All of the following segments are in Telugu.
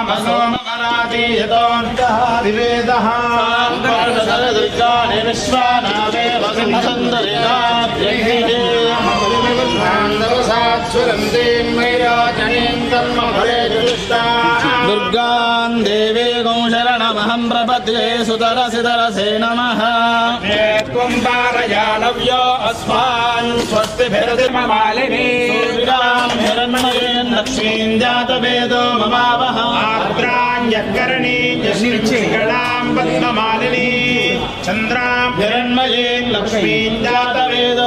మసోమరాతి యతోనితః వివేదః దుర్గాణి విశ్వానామే వసుంధసుందరికాభ్యంగితే దుర్గాం దేవీగం శరణమహం ప్రపద్యే సుతరసి తరసే నమః త్వం పారయానవ్యో అస్మాన్ స్వస్తిభిరతిమమాలిని దుర్గాం హిరణ్మయేన్ లక్ష్మీం జాతవేదో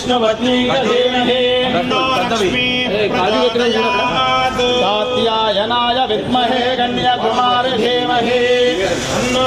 విద్మహే విష్ణుపత్నీ ధీమహి తన్నో లక్ష్మీ ప్రచోదయాత్ కాత్యాయనాయ విద్మహే కన్యాకుమారి ధీమహి తన్నో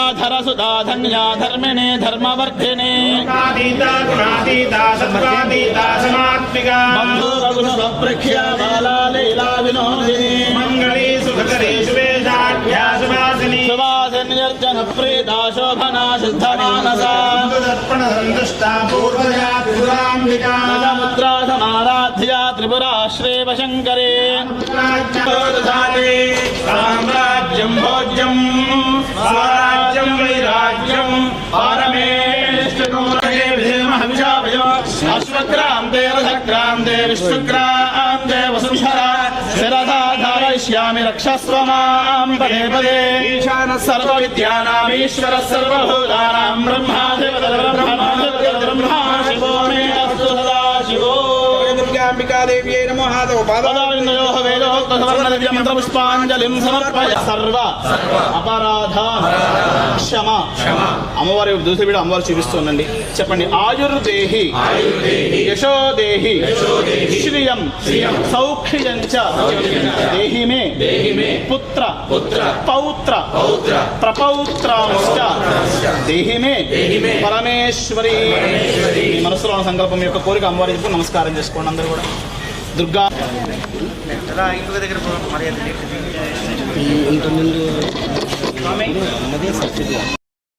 పంచసంధ్యోపచారిణి ధరాధర సుధా ధన్యా ధర్మిణి ధర్మవర్ధిని బంధూరగుణప్రఖ్య బాలా లీలా వినోదిని మంగళీ సుఖకరీ సువేశాఢ్యాసువాసిని సువాసన్యర్జన ప్రీతా శోభనా శుద్ధ మానస దర్పణ సంతుష్టా పూర్వజాత్పురాంబికా ముద్రా విశ్వక్రాంతే వసుంధర శిరధాధారయిష్యామి రక్షస్వ మాం పదే పదే ఈశాన సర్వ విద్యానామీశ్వర సర్వభూతానాం బ్రహ్మాధిపతి బ్రహ్మాధిపతి బ్రహ్మా శివో మే అస్తు సదా శివో. దుర్గాంబికాదేవ్యై నమో హాదవ పాద పదావిందయోః వేదోక్తవర్ణదివ్య మంత్రపుష్పాంజలిం సమర్పయ సర్వ అపరాధ క్షమ. అమ్మవారి దూసరి వీడు అమ్మవారు చూపిస్తుందండి. చెప్పండి. ఆయుర్దేహి. యశోదేహి. శ్రియం. సౌఖ్యం చ దేహి మే పుత్ర. పౌత్ర. ప్రపౌత్రాంశ్చ. దేహి మే పరమేశ్వరి. మనసులో ఉన్న సంకల్పం యొక్క కోరిక అమ్మవారి చెప్పి నమస్కారం చేసుకోండి అందరూ కూడా. దుర్గా ఇంకొక దగ్గర మర్యాద